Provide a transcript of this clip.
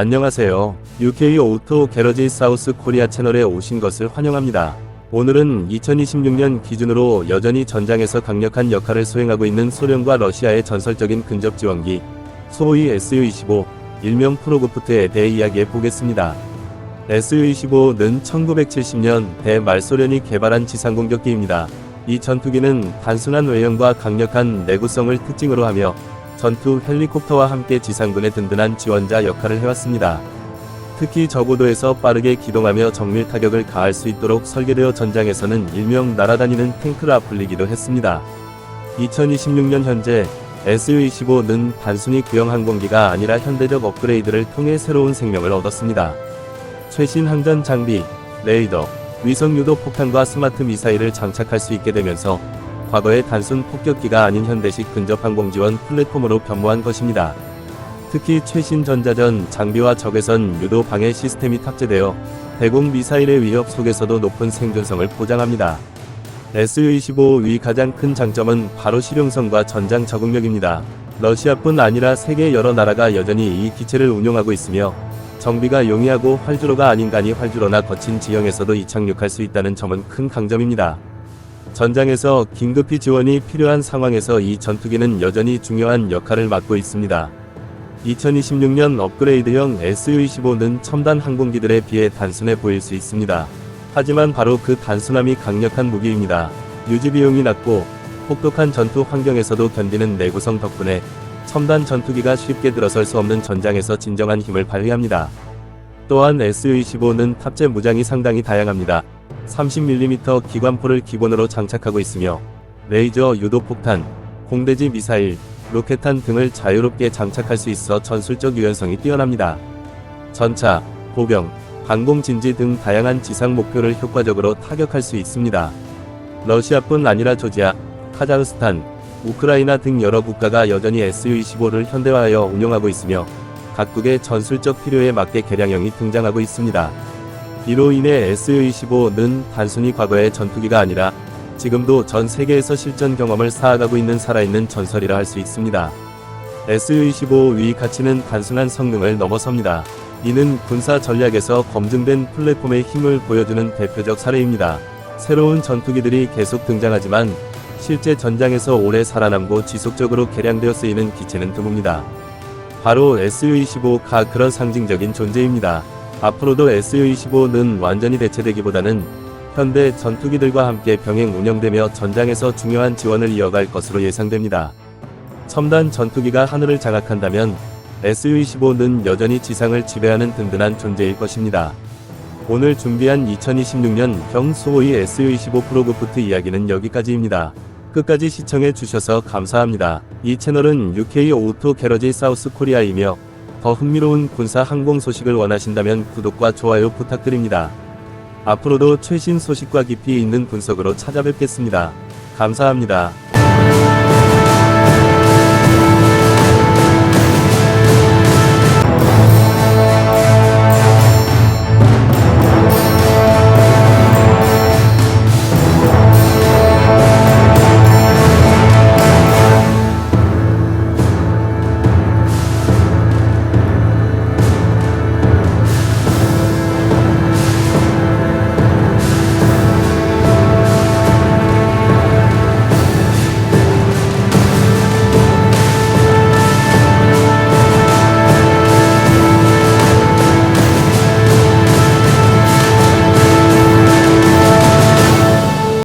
안녕하세요. UK 오토 게러지 사우스 코리아 채널에 오신 것을 환영합니다. 오늘은 2026년 기준으로 여전히 전장에서 강력한 역할을 수행하고 있는 소련과 러시아의 전설적인 근접 지원기, 소위 SU-25, 일명 프로그프트에 대해 이야기해 보겠습니다. SU-25는 1970년 대말소련이 개발한 지상공격기입니다. 이 전투기는 단순한 외형과 강력한 내구성을 특징으로 하며 전투 헬리콥터와 함께 지상군의 든든한 지원자 역할을 해왔습니다. 특히 저고도에서 빠르게 기동하며 정밀 타격을 가할 수 있도록 설계되어 전장에서는 일명 날아다니는 탱크라 불리기도 했습니다. 2026년 현재 SU-25는 단순히 구형 항공기가 아니라 현대적 업그레이드를 통해 새로운 생명을 얻었습니다. 최신 항전 장비, 레이더, 위성 유도 폭탄과 스마트 미사일을 장착할 수 있게 되면서 과거의 단순 폭격기가 아닌 현대식 근접 항공 지원 플랫폼으로 변모한 것입니다. 특히 최신 전자전 장비와 적외선 유도 방해 시스템이 탑재되어 대공 미사일의 위협 속에서도 높은 생존성을 보장합니다. SU-25의 가장 큰 장점은 바로 실용성과 전장 적응력입니다. 러시아뿐 아니라 세계 여러 나라가 여전히 이 기체를 운용하고 있으며 정비가 용이하고 활주로가 아닌 간이 활주로나 거친 지형에서도 이착륙할 수 있다는 점은 큰 강점입니다. 전장에서 긴급히 지원이 필요한 상황에서 이 전투기는 여전히 중요한 역할을 맡고 있습니다. 2026년 업그레이드형 SU-25는 첨단 항공기들에 비해 단순해 보일 수 있습니다. 하지만 바로 그 단순함이 강력한 무기입니다. 유지 비용이 낮고 혹독한 전투 환경에서도 견디는 내구성 덕분에 첨단 전투기가 쉽게 들어설 수 없는 전장에서 진정한 힘을 발휘합니다. 또한 SU-25는 탑재 무장이 상당히 다양합니다. 30mm 기관포를 기본으로 장착하고 있으며 레이저 유도폭탄, 공대지 미사일, 로켓탄 등을 자유롭게 장착할 수 있어 전술적 유연성이 뛰어납니다. 전차, 보병, 항공진지 등 다양한 지상 목표를 효과적으로 타격할 수 있습니다. 러시아뿐 아니라 조지아, 카자흐스탄, 우크라이나 등 여러 국가가 여전히 SU-25를 현대화하여 운용하고 있으며 각국의 전술적 필요에 맞게 개량형이 등장하고 있습니다. 이로 인해 SU-25는 단순히 과거의 전투기가 아니라 지금도 전 세계에서 실전 경험을 쌓아가고 있는 살아있는 전설이라 할 수 있습니다. SU-25의 가치는 단순한 성능을 넘어섭니다. 이는 군사 전략에서 검증된 플랫폼의 힘을 보여주는 대표적 사례입니다. 새로운 전투기들이 계속 등장하지만 실제 전장에서 오래 살아남고 지속적으로 개량되어 쓰이는 기체는 드뭅니다. 바로 SU-25가 그런 상징적인 존재입니다. 앞으로도 SU-25는 완전히 대체되기보다는 현대 전투기들과 함께 병행 운영되며 전장에서 중요한 지원을 이어갈 것으로 예상됩니다. 첨단 전투기가 하늘을 장악한다면 SU-25는 여전히 지상을 지배하는 든든한 존재일 것입니다. 오늘 준비한 2026년 경 수호의 SU-25 프로그프트 이야기는 여기까지입니다. 끝까지 시청해 주셔서 감사합니다. 이 채널은 UK 오토 게러지 사우스 코리아이며 더 흥미로운 군사 항공 소식을 원하신다면 구독과 좋아요 부탁드립니다. 앞으로도 최신 소식과 깊이 있는 분석으로 찾아뵙겠습니다. 감사합니다.